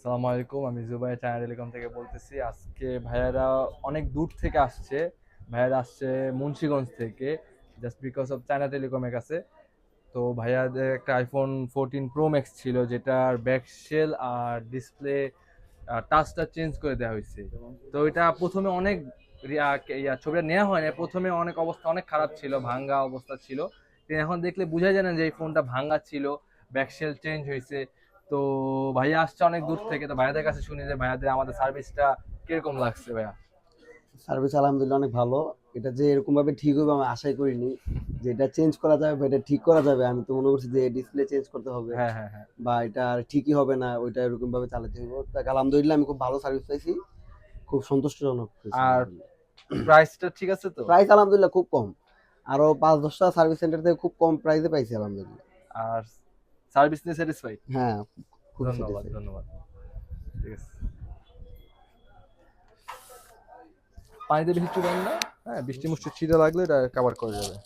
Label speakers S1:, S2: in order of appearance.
S1: আসসালামু আলাইকুম, আমি জুবাই চায়না টেলিকম থেকে বলতেছি, আজকে ভাইয়ারা অনেক দূর থেকে আসছে। ভাইয়ারা আসছে মুন্সীগঞ্জ থেকে জাস্ট বিকজ অফ চায়না টেলিকমের কাছে। তো ভাইয়াদের একটা আইফোন ফোরটিন প্রো ম্যাক্স ছিল, যেটার ব্যাক শেল আর ডিসপ্লে টাচটা চেঞ্জ করে দেওয়া হয়েছে। তো এটা প্রথমে অনেক ছবিটা নেওয়া হয় না প্রথমে অনেক অবস্থা অনেক খারাপ ছিল, ভাঙ্গা অবস্থা ছিল। এখন দেখলে বোঝা যায় না যে এই ফোনটা ভাঙ্গা ছিল ব্যাকশেল চেঞ্জ হয়েছে। তো ভাইয়া আসছে অনেক দূর থেকে তো ভাইয়াদের কাছে শুনি যে ভাইয়াদের আমাদের সার্ভিসটা কীরকম লাগছে ভাইয়া?
S2: সার্ভিস আলহামদুলিল্লাহ অনেক ভালো। এটা যে এরকম ভাবে ঠিক হবে আমি আশাই করিনি। যে এটা চেঞ্জ করা যাবে বা এটা ঠিক করা যাবে আমি তো মনে করছি যে ডিসপ্লে চেঞ্জ করতে হবে।
S1: হ্যাঁ হ্যাঁ হ্যাঁ।
S2: বা এটা আর ঠিকই হবে না ওইটা এরকম ভাবে চালাতে হবে তাই আলহামদুলিল্লাহ আমি খুব ভালো সার্ভিস পাইছি। খুব সন্তুষ্টজনক
S1: আর প্রাইসটা ঠিক আছে তো?
S2: প্রাইস আলহামদুলিল্লাহ খুব কম। আরও পাঁচ দশটা সার্ভিস সেন্টার থেকে খুব কম প্রাইসে পাইছি আলহামদুলিল্লাহ।
S1: আর সার্ভিস নিয়ে স্যাটিসফাইড?
S2: হ্যাঁ খুব
S1: ধন্যবাদ ধন্যবাদ। ঠিক আছে। পানিতে বেশি চুবেন না? হ্যাঁ বৃষ্টি মুষ্টি ছিটে লাগলে এটা কভার করা যাবে।